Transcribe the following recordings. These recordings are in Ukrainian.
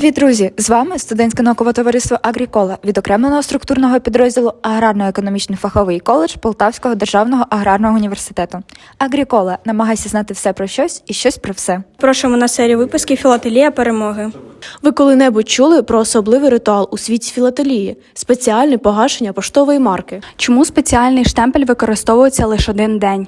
Привіт, друзі! З вами студентське наукове товариство Агрікола, відокремленого структурного підрозділу Аграрно-економічний фаховий коледж Полтавського державного аграрного університету. Агрікола намагайся знати все про щось і щось про все. Прошимо на серію випусків Філателія перемоги. Ви коли-небудь чули про особливий ритуал у світі філателії спеціальне погашення поштової марки. Чому спеціальний штемпель використовується лише один день?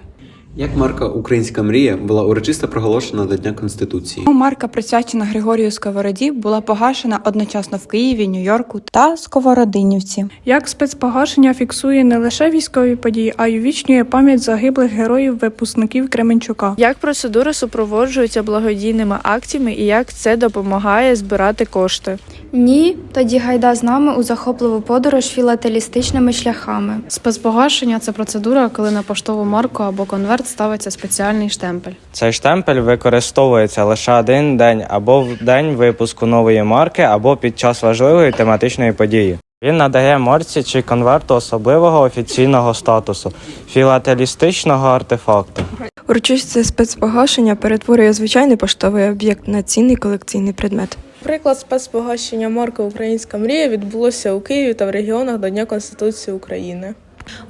Як марка Українська мрія була урочисто проголошена до Дня Конституції. Марка, присвячена Григорію Сковороді, була погашена одночасно в Києві, Нью-Йорку та Сковородинівці. Як спецпогашення фіксує не лише військові події, а й увічнює пам'ять загиблих героїв випускників Кременчука. Як процедура супроводжується благодійними акціями і як це допомагає збирати кошти? Ні, тоді гайда з нами у захопливу подорож філателістичними шляхами. Спецпогашення це процедура, коли на поштову марку або конверт ставиться спеціальний штемпель. Цей штемпель використовується лише один день або в день випуску нової марки, або під час важливої тематичної події. Він надає марці чи конверту особливого офіційного статусу філателістичного артефакту. Урочисте спецпогашення перетворює звичайний поштовий об'єкт на цінний колекційний предмет. Приклад спецпогашення марки Українська мрія відбулося у Києві та в регіонах до Дня Конституції України.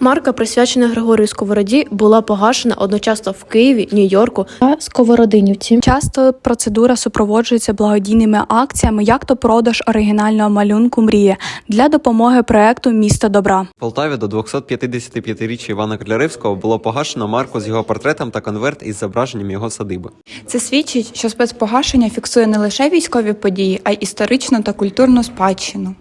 Марка, присвячена Григорію Сковороді, була погашена одночасно в Києві, Нью-Йорку та Сковородинівці. Часто процедура супроводжується благодійними акціями, як то продаж оригінального малюнку Мрія для допомоги проекту Місто добра. В Полтаві до 255-річчя Івана Котляревського було погашено марку з його портретом та конверт із зображенням його садиби. Це свідчить, що спецпогашення фіксує не лише військові події, а й історичну та культурну спадщину.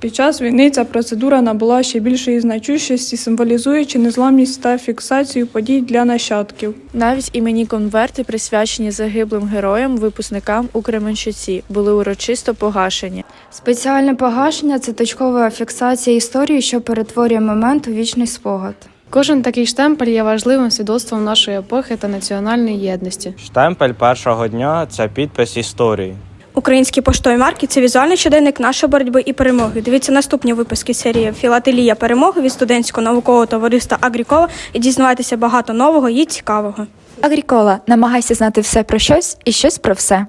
Під час війни ця процедура набула ще більшої значущості, символізуючи незламність та фіксацію подій для нащадків. Навіть іменні конверти, присвячені загиблим героям, випускникам у Кременчуці, були урочисто погашені. Спеціальне погашення це точкова фіксація історії, що перетворює момент у вічний спогад. Кожен такий штемпель є важливим свідоцтвом нашої епохи та національної єдності. Штемпель першого дня це підпис історії. Українські поштові марки це візуальний щоденник нашої боротьби і перемоги. Дивіться наступні випуски серії Філателія перемоги від студентського наукового товариства Агрікола і дізнавайтеся багато нового і цікавого. Агрікола намагайся знати все про щось і щось про все.